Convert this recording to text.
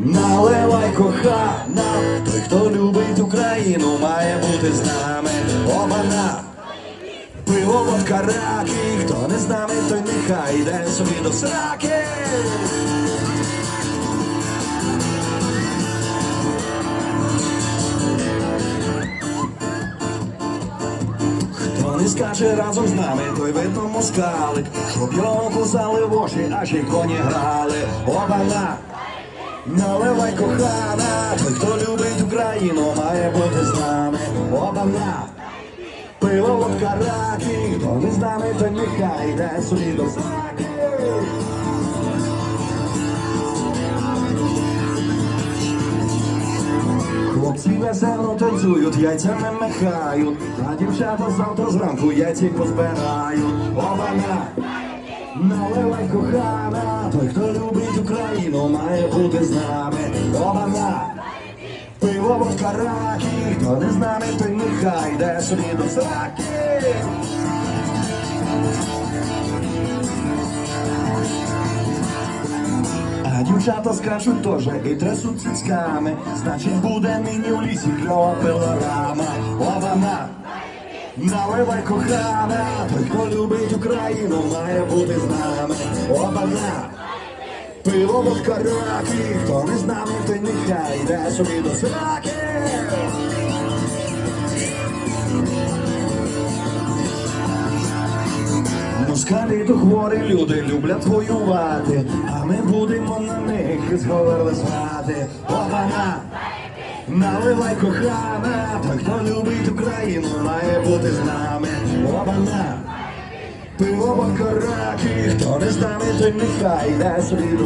Наливай кохана, той, хто любить Україну, має бути з нами. Обана, пиво водка раки, хто не з нами, той нехай йде собі до сраки. Не скаже разом з нами, той видно москалик, щоб його кусали в очі, аж і коні грали. Обана, наливай кохана, хто любить Україну, має бути з нами. Обана, пиво водка раки, хто не з нами, той нехай йде собі до сраки. Хлопці весело танцюють, яйця не махають, а дівчата завтра зранку яйці позбирають. Обана, наливай кохана, той, хто любить Україну, бути з нами. Обана, пиво водка раки, хто не з нами, той нехай йде собі до сраки. А дівчата скажуть теж і трясуть цицьками, значить буде нині в лісі кльова пилорама. Обана, наливай кохана, той, хто любить Україну, має бути з нами. Обана, пиво водка хто не з нами, той нехай йде собі до сраки. Москалі то хворі люди люблять воювати, а ми будемо на них зговерли звати. Обана, наливай кохана, той, хто любить Україну, має бути з нами. Обана, Пиво бакараки, хто не з нами, той нехай не собі.